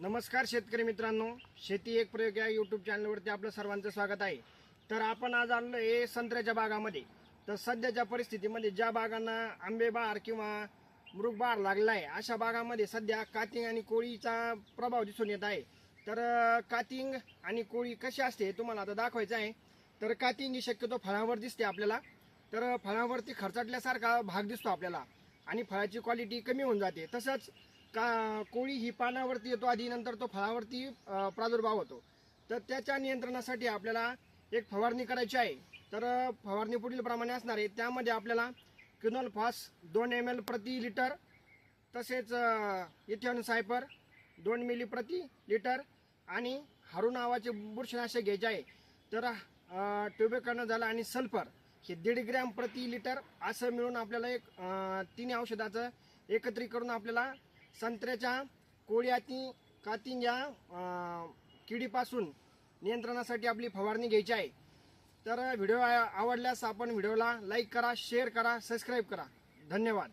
नमस्कार शेतकरी मित्रांनो शेती एक प्रयोग या यूट्यूब चॅनलवरती आपलं सर्वांचं स्वागत आहे. तर आपण आज आलो आहे संत्र्याच्या बागामध्ये. तर सध्याच्या परिस्थितीमध्ये ज्या बागांना आंबेबार किंवा मृगबार लागला आहे अशा बागामध्ये सध्या कातिंग आणि कोळीचा प्रभाव दिसून येत आहे. तर कातिंग आणि कोळी कशी असते हे तुम्हाला आता दाखवायचं आहे. तर कातिंग ही शक्यतो फळावर दिसते आपल्याला. तर फळावरती खर्चाटल्यासारखा भाग दिसतो आपल्याला आणि फळाची क्वालिटी कमी होऊन जाते. तसंच का कोळी ही पानावरती येतो आधी नंतर तो फळावरती प्रादुर्भाव होतो. तर त्याच्या नियंत्रणासाठी आपल्याला एक फवारणी करायची आहे. तर फवारणी पुढील प्रमाणे असणार आहे. त्यामध्ये आपल्याला क्युनॉल फॉस दोन एम एल प्रति लिटर तसेच इथेन सायपर दोन मिली प्रति लिटर आणि हारू नावाचे बुरशीनाशक घ्यायचे आहे. तर ट्युबेकर्न झालं आणि सल्फर हे दीड ग्रॅम प्रति लिटर असं मिळून आपल्याला एक तिन्ही औषधाचं एकत्रित करून आपल्याला संत्र्याच्या कोळ्याती कातिंग या किडीपासून नियंत्रणासाठी आपली फवारणी घ्यायची आहे. तर व्हिडिओ आवडल्यास आपण व्हिडिओला लाईक करा शेअर करा सबस्क्राईब करा. धन्यवाद.